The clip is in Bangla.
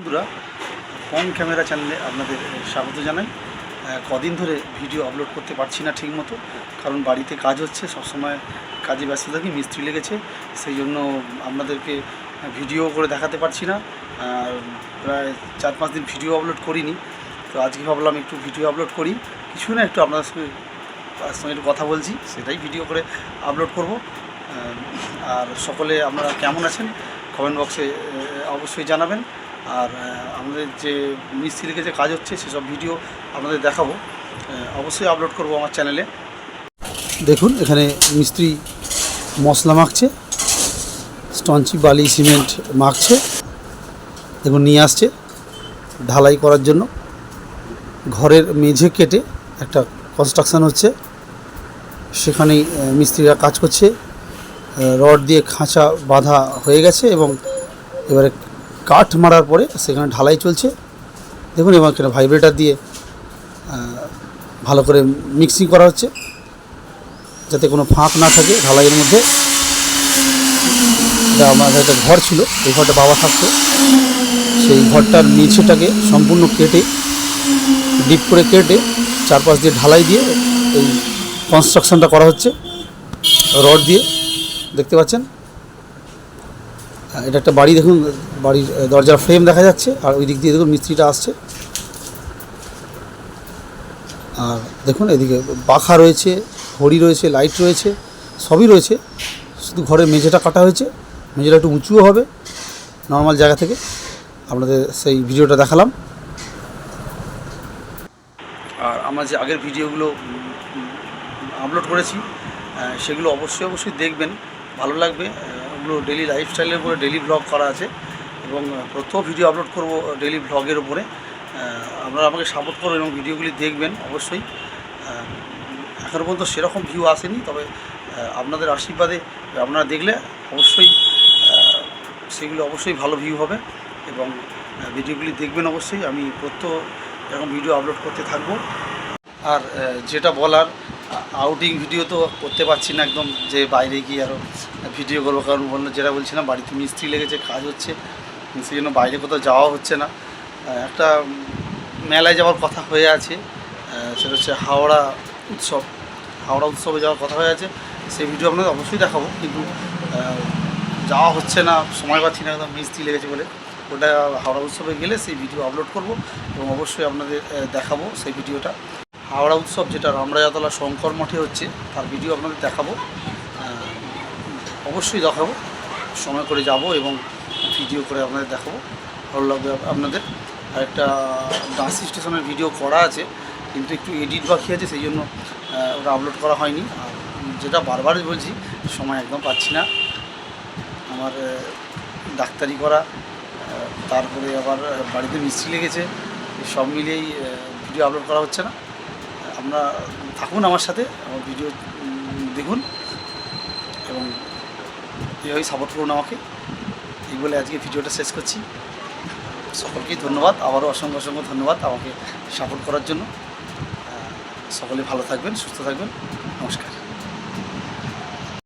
বন্ধুরা কম ক্যামেরা চ্যানেলে আপনাদের স্বাগত জানাই। কদিন ধরে ভিডিও আপলোড করতে পারছি না ঠিক মতো কারণ বাড়িতে কাজ হচ্ছে, সবসময় কাজে ব্যস্ত থাকি, মিস্ত্রি লেগেছে, সেই জন্য আপনাদেরকে ভিডিও করে দেখাতে পারছি না। প্রায় চার পাঁচ দিন ভিডিও আপলোড করিনি, তো আজকে ভাবলাম একটু ভিডিও আপলোড করি। কিছু না, একটু আপনাদের সঙ্গে সঙ্গে একটু কথা বলছি, সেটাই ভিডিও করে আপলোড করব। আর সকলে আপনারা কেমন আছেন? কমেন্ট বক্সে অবশ্যই জানাবেন। আর আমাদের যে মিস্ত্রি থেকে যে কাজ হচ্ছে সেসব ভিডিও আপনাদের দেখাবো। অবশ্যই আপলোড করব আমার চ্যানেলে। দেখুন, এখানে মিস্ত্রি মশলা মাখছে স্টঞ্চি বালি, সিমেন্ট মাখছে দেখুন নিয়ে আসছে ঢালাই করার জন্য। ঘরের মেঝে কেটে একটা কনস্ট্রাকশান হচ্ছে। সেখানেই মিস্ত্রিরা কাজ করছে। রড দিয়ে খাঁচা বাঁধা হয়ে গেছে এবং এবারে কাঠ মারার পরে সেখানে ঢালাই চলছে। দেখুন, এবং এখানে ভাইব্রেটার দিয়ে ভালো করে মিক্সিং করা হচ্ছে। যাতে কোনো ফাঁক না থাকে ঢালাইয়ের মধ্যে। এটা আমার একটা ঘর ছিল, এই ঘরটা বাবা থাকতো। সেই ঘরটার নিচেটাকে সম্পূর্ণ কেটে ডিপ করে কেটে, চারপাশ দিয়ে ঢালাই দিয়ে এই কনস্ট্রাকশনটা করা হচ্ছে। রড দিয়ে, দেখতে পাচ্ছেন? এটা একটা বাড়ি দেখুন, বাড়ির দরজার ফ্রেম দেখা যাচ্ছে, আর ওই দিক দিয়ে দেখুন মিস্ত্রিটা আসছে। আর দেখুন, এদিকে পাখা রয়েছে, ঘড়ি রয়েছে লাইট রয়েছে, সবই রয়েছে। শুধু ঘরের মেঝেটা কাটা হয়েছে, মেঝেটা একটু উঁচুও হবে নর্মাল জায়গা থেকে। আপনাদের সেই ভিডিওটা দেখালাম। আর আমরা যে আগের ভিডিওগুলো আপলোড করেছি সেগুলো অবশ্যই অবশ্যই দেখবেন, ভালো লাগবে ওগুলো ডেলি লাইফস্টাইলের উপরে ডেলি ব্লগ করা আছে এবং প্রথম ভিডিও আপলোড করব ডেলি ব্লগের উপরে। আপনারা আমাকে সাপোর্ট করুন এবং ভিডিওগুলি দেখবেন, অবশ্যই। এখনও পর্যন্ত সেরকম ভিউ আসেনি, তবে আপনাদের আশীর্বাদে আপনারা দেখলে অবশ্যই সেগুলো অবশ্যই ভালো ভিউ হবে এবং ভিডিওগুলি দেখবেন অবশ্যই। আমি প্রত্যহ এরকম ভিডিও আপলোড করতে থাকব। আর যেটা বলার আউটিং ভিডিও তো করতে পারছি না একদম, যে বাইরে গিয়ে আরও ভিডিও করব, কারণ বলল যেটা বলছিলাম বাড়িতে মিস্ত্রি লেগেছে, কাজ হচ্ছে, সেই জন্য বাইরে কোথাও যাওয়া হচ্ছে না। একটা মেলায় যাওয়ার কথা হয়ে আছে সেটা হচ্ছে হাওড়া উৎসব। হাওড়া উৎসবে যাওয়ার কথা হয়ে আছে, সেই ভিডিও আপনাদের অবশ্যই দেখাবো, কিন্তু যাওয়া হচ্ছে না, সময় পাচ্ছি না, একদম মিস্ত্রি লেগেছে বলে। ওটা হাওড়া উৎসবে গেলে সেই ভিডিও আপলোড করব, এবং অবশ্যই আপনাদের দেখাবো সেই ভিডিওটা হাওড়া উৎসব, যেটা রামরাজাতলা শঙ্কর মঠে হচ্ছে, তার ভিডিও আপনাদের দেখাবো। অবশ্যই দেখাবো। সময় করে যাব এবং ভিডিও করে আপনাদের দেখাবো। ভালো লাগবে আপনাদের। আর একটা ডান্স স্টেশনের ভিডিও করা আছে, কিন্তু একটু এডিট বাকি আছে, সেই জন্য ওটা আপলোড করা হয়নি। আর যেটা বারবার বলছি, সময় একদম পাচ্ছি না। আমার ডাক্তারি করা তারপরে আবার বাড়িতে মিস্ত্রি লেগেছে, সব মিলিয়েই ভিডিও আপলোড করা হচ্ছে না। আপনারা থাকুন আমার সাথে, আমার ভিডিও দেখুন। এবং এইভাবেই সাপোর্ট করুন আমাকে। এই বলে আজকে ভিডিওটা শেষ করছি। সকলকেই ধন্যবাদ। আবারও অসংখ্য অসংখ্য ধন্যবাদ আমাকে সাপোর্ট করার জন্য। সকলে ভালো থাকবেন, সুস্থ থাকবেন। নমস্কার।